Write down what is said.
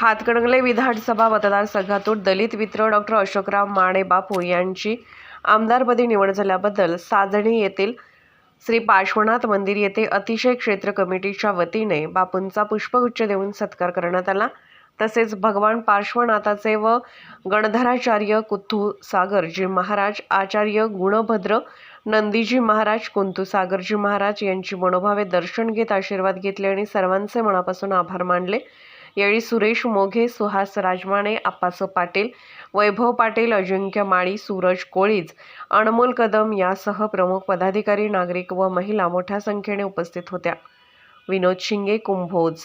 हातकणंगले विधानसभा मतदारसंघातून दलित मित्र डॉक्टर अशोकराव माने बापू यांची आमदारपदी निवड झाल्याबद्दल साजणी येथील श्री पार्श्वनाथ मंदिर येथे अतिशय क्षेत्र कमिटीच्या वतीने बापूंचा पुष्पगुच्छ देऊन सत्कार करण्यात आला. तसेच भगवान पार्श्वनाथाचे व गणधराचार्य कुथू सागरजी महाराज आचार्य गुणभद्र नंदीजी महाराज कुंतू सागरजी महाराज यांची मनोभावे दर्शन घेत आशीर्वाद घेतले आणि सर्वांचे मनापासून आभार मानले. यावेळी सुरेश मोघे सुहास राजमाने आप्पासो पाटील वैभव पाटील अजिंक्य माळी सूरज कोळीज अनमोल कदम यासह प्रमुख पदाधिकारी नागरिक व महिला मोठ्या संख्येने उपस्थित होत्या. विनोद शिंगे कुंभोज